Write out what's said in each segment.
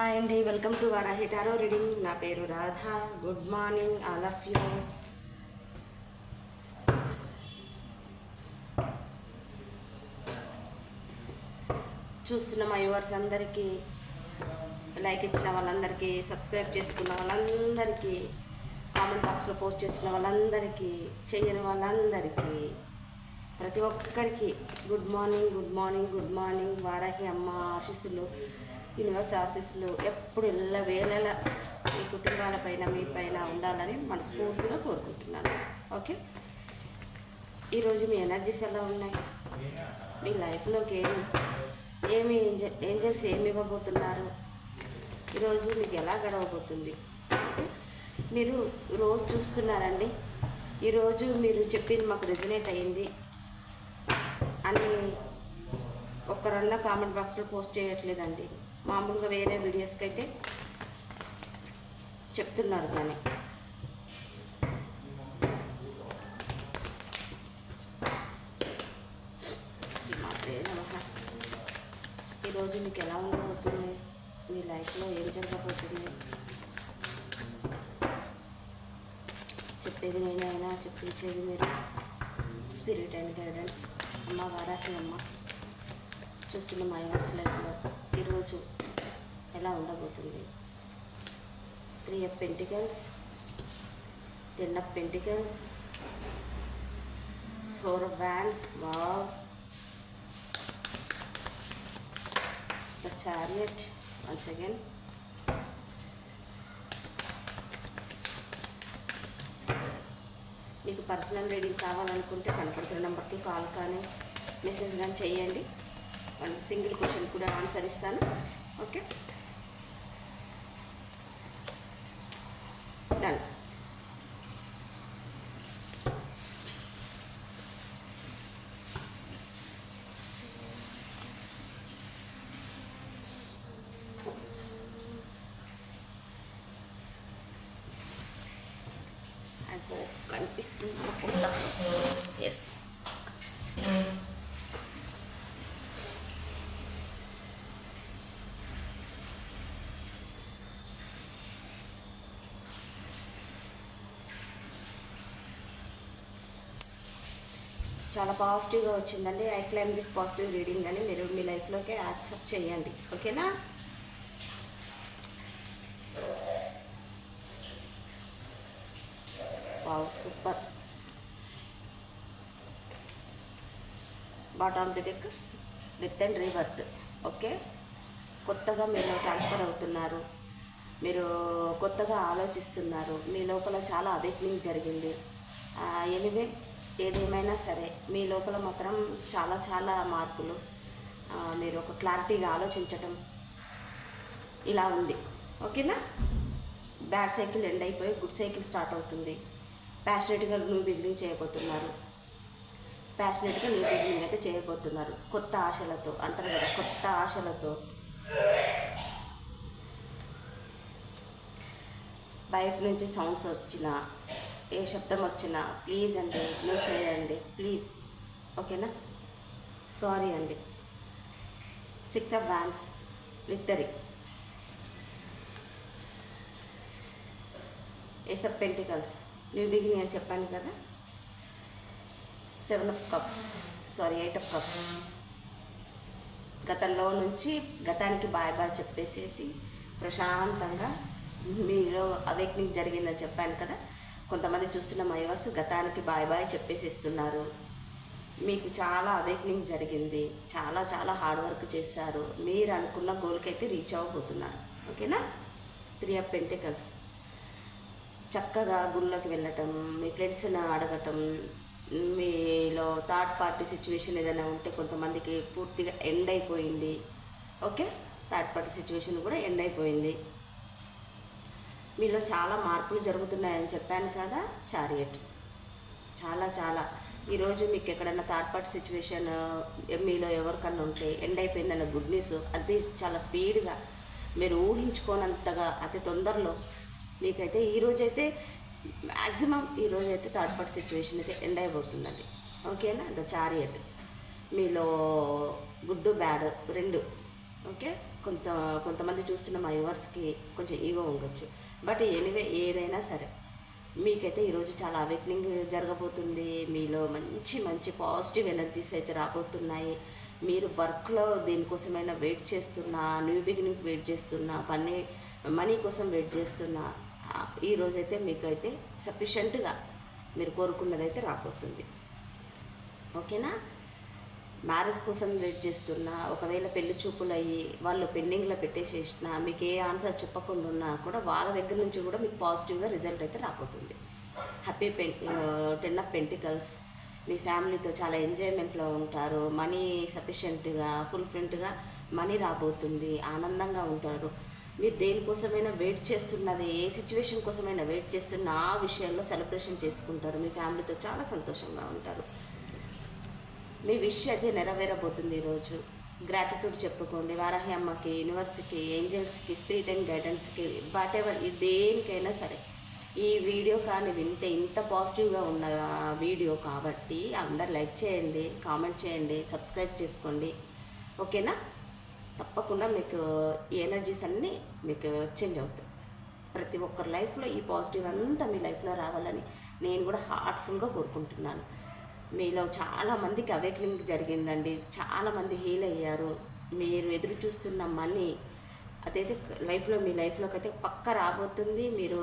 Hi అండి welcome to Varahi tarot reading. నా పేరు Radha. Good morning all of you. చూస్తున్న మా యువర్స్ అందరికీ లైక్ ఇచ్చిన వాళ్ళందరికీ సబ్స్క్రైబ్ చేసుకున్న వాళ్ళందరికీ కామెంట్ బాక్స్లో పోస్ట్ చేస్తున్న వాళ్ళందరికీ చేయని వాళ్ళందరికీ ప్రతి ఒక్కరికి good morning good morning good morning. Varahi అమ్మ ఆశీస్సులు. యూనివర్స్ ఆశీస్సులు ఎప్పుడు ఇళ్ళ వేళలా మీ కుటుంబాలపైన మీ పైన ఉండాలని మనస్ఫూర్తిగా కోరుకుంటున్నాను. ఓకే? ఈరోజు మీ ఎనర్జీస్ ఎలా ఉన్నాయి? మీ లైఫ్లోకి ఏమి ఏమి ఏంజల్స్ ఏమి ఇవ్వబోతున్నారు? ఈరోజు మీకు ఎలా గడవబోతుంది? మీరు రోజు చూస్తున్నారండి. ఈరోజు మీరు చెప్పింది మాకు రెజినేట్ అయింది అని ఒక్కరన్నా కామెంట్ బాక్స్లో పోస్ట్ చేయట్లేదండి. మామూలుగా వేరే వీడియోస్కి అయితే చెప్తున్నారు కానీ ఈరోజు మీకు ఎలా ఉండబోతుంది? మీ లైఫ్లో ఏం జరగబోతుంది? చెప్పేది నేనైనా చెప్పించేది మీరు. Spirit and guidance. అమ్మ వారాహి అమ్మ. చూస్తున్న మా యూనివర్స్ లైఫ్లో ఈరోజు ఎలా ఉండబోతుంది? Three of pentacles ten of pentacles four of wands wow. The chariot once again. మీకు పర్సనల్ రీడింగ్ కావాలనుకుంటే కనపడుతున్న నెంబర్కి కాల్ కానీ మెసేజ్ కానీ చేయండి. వన్ సింగిల్ క్వశ్చన్ కూడా ఆన్సర్ ఇస్తాను ఓకే డన్ అగో కనిపిస్తుంది అనుకుంటా ఎస్ చాలా పాజిటివ్గా వచ్చిందండి. I claim this positive reading అని మీరు మీ లైఫ్లోకి యాక్సెప్ట్ చేయండి. ఓకేనా? Super. Bottom the deck with and rebirth okay? కొత్తగా మీరు ట్రాన్స్ఫర్ అవుతున్నారు. మీరు కొత్తగా ఆలోచిస్తున్నారు. మీ లోపల చాలా అవేక్నింగ్ జరిగింది. Ah, ఎనివే ఏదేమైనా సరే మీ లోపల మాత్రం చాలా చాలా మార్పులు మీరు ఒక క్లారిటీగా ఆలోచించటం ఇలా ఉంది. ఓకేనా? బ్యాడ్ సైకిల్ ఎండ్ అయిపోయి గుడ్ సైకిల్ స్టార్ట్ అవుతుంది. ప్యాషనెట్గా న్యూ బిగినింగ్ చేయబోతున్నారు. ప్యాషనెట్గా న్యూ బిగినింగ్ అయితే చేయబోతున్నారు. కొత్త ఆశలతో అంటారు కదా కొత్త ఆశలతో. బయట నుంచి సౌండ్స్ వచ్చినా ఏ శబ్దం వచ్చినా ప్లీజ్ అండి ఇగ్నోర్ చేయండి ప్లీజ్. ఓకేనా? సారీ అండి. Six of wands victory ace of pentacles new beginning అని చెప్పాను కదా? Seven of cups sorry eight of cups గతంలో నుంచి గతానికి బాయ్ బాయ్ చెప్పేసేసి ప్రశాంతంగా మీలో అవేక్నింగ్ జరిగిందని చెప్పాను కదా? కొంతమంది చూస్తున్న మైవాస్ గతానికి బాయ్ బాయ్ చెప్పేసిస్తున్నారు. మీకు చాలా అవేక్నింగ్ జరిగింది. చాలా చాలా హార్డ్ వర్క్ చేశారు. మీరు అనుకున్న గోల్కి అయితే రీచ్ అవ్వబోతున్నారు. ఓకేనా త్రీ ఆఫ్ పెంటికల్స్ చక్కగా గుళ్ళోకి వెళ్ళటం మీ ఫ్రెండ్స్ని అడగటం మీలో థర్డ్ పార్టీ సిచ్యువేషన్ ఏదైనా ఉంటే కొంతమందికి పూర్తిగా ఎండ్ అయిపోయింది. ఓకే థర్డ్ పార్టీ సిచ్యువేషన్ కూడా ఎండ్ అయిపోయింది. మీలో చాలా మార్పులు జరుగుతున్నాయని చెప్పాను కదా చారియట్. చాలా చాలా. ఈరోజు మీకు ఎక్కడైనా థర్డ్ పార్టీ సిచ్యువేషన్ మీలో ఎవరికన్నా ఉంటే ఎండ్ అయిపోయిందన్న గుడ్ న్యూస్ అది చాలా స్పీడ్గా మీరు ఊహించుకోనంతగా అతి తొందరలో మీకైతే ఈరోజైతే మ్యాక్సిమం ఈరోజైతే థర్డ్ పార్టీ సిచ్యువేషన్ అయితే ఎండ్ అయిపోతుందండి. ఓకేనా ద చారియట్ మీలో గుడ్ బ్యాడ్ రెండు. ఓకే కొంత కొంతమంది చూస్తున్న మా యువర్స్కి కొంచెం ఈగో ఉండొచ్చు. బట్ ఎనివే ఏదైనా సరే మీకైతే ఈరోజు చాలా అవేక్నింగ్ జరగబోతుంది. మీలో మంచి మంచి పాజిటివ్ ఎనర్జీస్ అయితే రాబోతున్నాయి. మీరు వర్క్లో దేనికోసమైనా వెయిట్ చేస్తున్నా న్యూ బిగినింగ్ వెయిట్ చేస్తున్నా పని మనీ కోసం వెయిట్ చేస్తున్నా ఈరోజైతే ఈ రోజైతే సఫిషియెంట్గా మీరు కోరుకున్నదైతే రాబోతుంది. ఓకేనా? మ్యారేజ్ కోసం వెయిట్ చేస్తున్నా ఒకవేళ పెళ్ళి చూపులు అయ్యి వాళ్ళు పెండింగ్లో పెట్టేసేసిన మీకు ఏ ఆన్సర్ చెప్పకుండా ఉన్నా కూడా వాళ్ళ దగ్గర నుంచి కూడా మీకు పాజిటివ్గా రిజల్ట్ అయితే రాబోతుంది. Happy pen ten of pentacles. మీ ఫ్యామిలీతో చాలా ఎంజాయ్మెంట్లో ఉంటారు. మనీ సఫిషియెంట్గా ఫుల్ఫిల్డ్గా మనీ రాబోతుంది. ఆనందంగా ఉంటారు. మీరు దేనికోసమైనా వెయిట్ చేస్తున్నది ఏ సిచ్యువేషన్ కోసమైనా వెయిట్ చేస్తున్న ఆ విషయాల్లో సెలబ్రేషన్ చేసుకుంటారు. మీ ఫ్యామిలీతో చాలా సంతోషంగా ఉంటారు. మీ విష్ అది నెరవేరబోతుంది ఈరోజు గ్రాటిట్యూడ్ చెప్పుకోండి. వారాహి అమ్మకి యూనివర్స్కి ఏంజల్స్కి స్పిరిట్ అండ్ గైడెన్స్కి వాట్ ఎవర్ దేనికైనా సరే. ఈ వీడియో కానీ వింటే ఇంత పాజిటివ్గా ఉన్న వీడియో కాబట్టి అందరు లైక్ చేయండి కామెంట్ చేయండి సబ్స్క్రైబ్ చేసుకోండి. ఓకేనా తప్పకుండా మీకు ఈ ఎనర్జీస్ అన్నీ మీకు చేంజ్ అవుతాయి. ప్రతి ఒక్కరి లైఫ్లో ఈ పాజిటివ్ అంతా మీ లైఫ్లో రావాలని నేను కూడా హార్ట్ఫుల్గా కోరుకుంటున్నాను. మీలో చాలా మందికి అవేక్నింగ్ జరిగిందండి. చాలామంది హీల్ అయ్యారు. మీరు ఎదురు చూస్తున్న మనీ అదైతే లైఫ్లో మీ లైఫ్లోకి అయితే పక్క రాబోతుంది. మీరు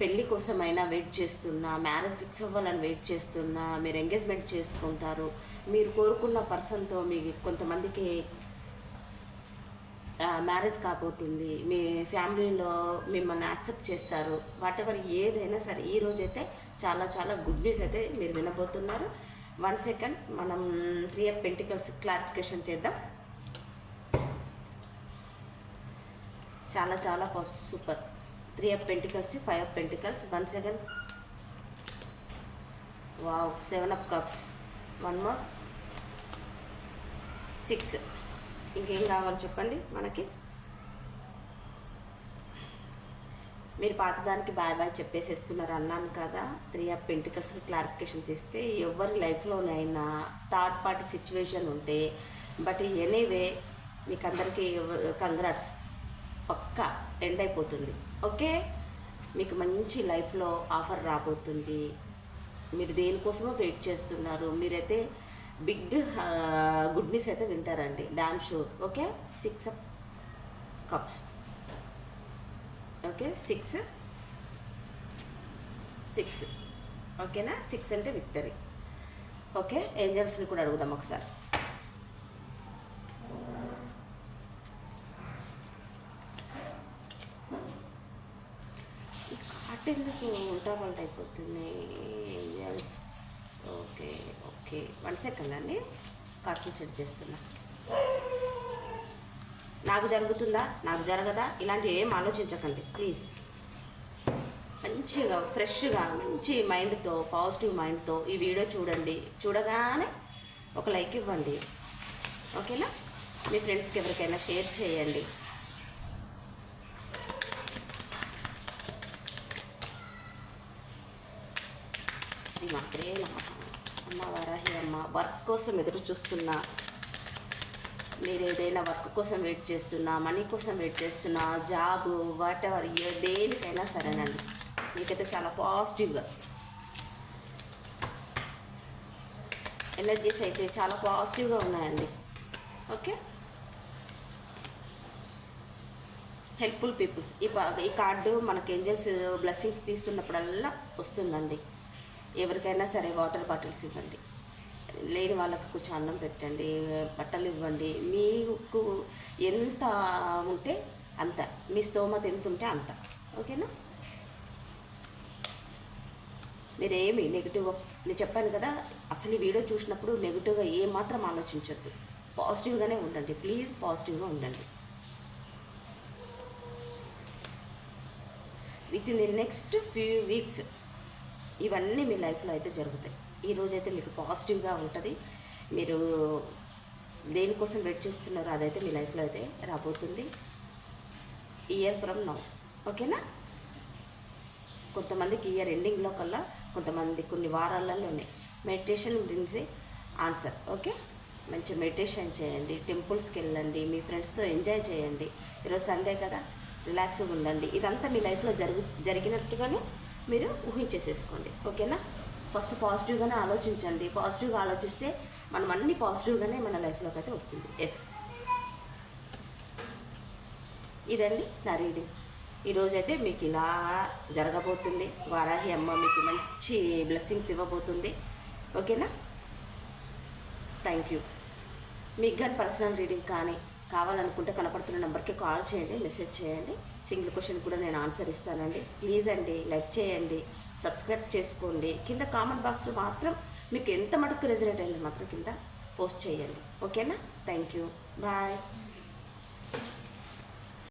పెళ్ళి కోసమైనా వెయిట్ చేస్తున్నా మ్యారేజ్ ఫిక్స్ అవ్వాలని వెయిట్ చేస్తున్నా మీరు ఎంగేజ్మెంట్ చేసుకుంటారు. మీరు కోరుకున్న పర్సన్తో మీ కొంతమందికి మ్యారేజ్ కాబోతుంది. మీ ఫ్యామిలీలో మిమ్మల్ని యాక్సెప్ట్ చేస్తారు. వాట్ ఎవర్ ఏదైనా సరే ఈ రోజైతే చాలా చాలా గుడ్ న్యూస్ అయితే మీరు వినబోతున్నారు. వన్ సెకండ్ మనం త్రీ ఆఫ్ పెంటికల్స్ క్లారిఫికేషన్ చేద్దాం. చాలా చాలా positive super three of pentacles five of pentacles one second wow seven of cups one more six ఇంకేం కావాలి చెప్పండి మనకి? మీరు పాతదానికి బాయ్ బాయ్ చెప్పేసేస్తున్నారు అన్నాను కదా త్రీ ఆఫ్ పెంటికల్స్కి క్లారిఫికేషన్ తీస్తే ఎవరి లైఫ్లోనైనా థర్డ్ పార్టీ సిచ్యువేషన్ ఉంటే బట్ ఎనీవే మీకు అందరికీ కంగ్రాట్స్ పక్కా ఎండ్ అయిపోతుంది. ఓకే మీకు మంచి లైఫ్లో ఆఫర్ రాబోతుంది. మీరు దేనికోసమో వెయిట్ చేస్తున్నారు. మీరైతే బిగ్ గుడ్ న్యూస్ అయితే వింటారండి. Damn sure okay six cups okay? Six. Six. ఓకేనా? సిక్స్ అంటే విక్టరీ. ఓకే? ఏంజల్స్ని కూడా అడుగుదాం ఒకసారి. ఎందుకు ఉల్టా పల్టా అయిపోతుంది? Angels? Okay okay. One second అండి. కార్డ్స్ని సెట్ చేస్తున్నా. నాకు జరుగుతుందా? నాకు జరగదా? ఇలాంటివి ఏం ఆలోచించకండి ప్లీజ్. మంచిగా ఫ్రెష్గా మంచి మైండ్తో పాజిటివ్ మైండ్తో ఈ వీడియో చూడండి. చూడగానే ఒక లైక్ ఇవ్వండి. ఓకేనా? మీ ఫ్రెండ్స్కి ఎవరికైనా షేర్ చేయండి. శ్రీ మాత్రే అమ్మ వారాహి అమ్మ వర్క్ కోసం ఎదురు చూస్తున్నా మీరు ఏదైనా వర్క్ కోసం వెయిట్ చేస్తున్నా మనీ కోసం వెయిట్ చేస్తున్నా జాబ్ వాట్ ఎవర్ దేనికైనా సరేనండి. మీకైతే చాలా పాజిటివ్గా ఎనర్జీస్ అయితే చాలా పాజిటివ్గా ఉన్నాయండి. ఓకే? హెల్ప్ఫుల్ పీపుల్స్ ఈ ఈ కార్డు మనకి ఏంజల్స్ బ్లెస్సింగ్స్ తీస్తున్నప్పుడల్లా వస్తుందండి. ఎవరికైనా సరే వాటర్ బాటిల్స్ ఇవ్వండి. లేని వాళ్ళకి కొంచెం అన్నం పెట్టండి బట్టలు ఇవ్వండి. మీకు ఎంత ఉంటే అంత. మీ స్తోమత ఎంత ఉంటే అంత. ఓకేనా? మీరేమి నెగిటివ్ నేను చెప్పాను కదా అసలు ఈ వీడియో చూసినప్పుడు నెగిటివ్గా ఏమాత్రం ఆలోచించద్దు. పాజిటివ్గానే ఉండండి. ప్లీజ్ పాజిటివ్గా ఉండండి. Within the next few weeks ఇవన్నీ మీ లైఫ్లో అయితే జరుగుతాయి. ఈరోజు అయితే మీకు పాజిటివ్గా ఉంటుంది. మీరు దేనికోసం వెయిట్ చేస్తున్నారో అదైతే మీ లైఫ్లో అయితే రాబోతుంది. ఇయర్ ఫ్రమ్ నౌ ఓకేనా? కొంతమందికి ఇయర్ ఎండింగ్లో కల్లా కొంతమంది కొన్ని వారాలలోనే మెడిటేషన్ బ్రింగ్స్ ఆన్సర్ ఓకే? మంచి మెడిటేషన్ చేయండి టెంపుల్స్కి వెళ్ళండి మీ ఫ్రెండ్స్తో ఎంజాయ్ చేయండి. ఈరోజు సండే కదా రిలాక్స్గా ఉండండి. ఇదంతా మీ లైఫ్లో జరుగు జరిగినట్టుగానే మీరు ఊహించేసేసుకోండి. ఓకేనా? ఫస్ట్ పాజిటివ్గానే ఆలోచించండి. పాజిటివ్గా ఆలోచిస్తే మనం అన్ని పాజిటివ్గానే మన లైఫ్లోకి అయితే వస్తుంది. ఎస్ ఇదండి నా రీడింగ్. ఈరోజైతే మీకు ఇలా జరగబోతుంది. వారాహి అమ్మ మీకు మంచి బ్లెస్సింగ్స్ ఇవ్వబోతుంది. ఓకేనా? Thank you. మీకు కానీ పర్సనల్ రీడింగ్ కానీ కావాలనుకుంటే కనపడుతున్న నెంబర్కి కాల్ చేయండి మెసేజ్ చేయండి. సింగిల్ క్వశ్చన్ కూడా నేను ఆన్సర్ ఇస్తానండి. ప్లీజ్ అండి లైక్ చేయండి. సబ్స్క్రైబ్ చేసుకోండి. కింద కామెంట్ బాక్స్లో మాత్రం మీకు ఎంత మటుకు రెజనేట్ అయింది మాత్రం కింద పోస్ట్ చేయండి. ఓకేనా? Thank you. బాయ్.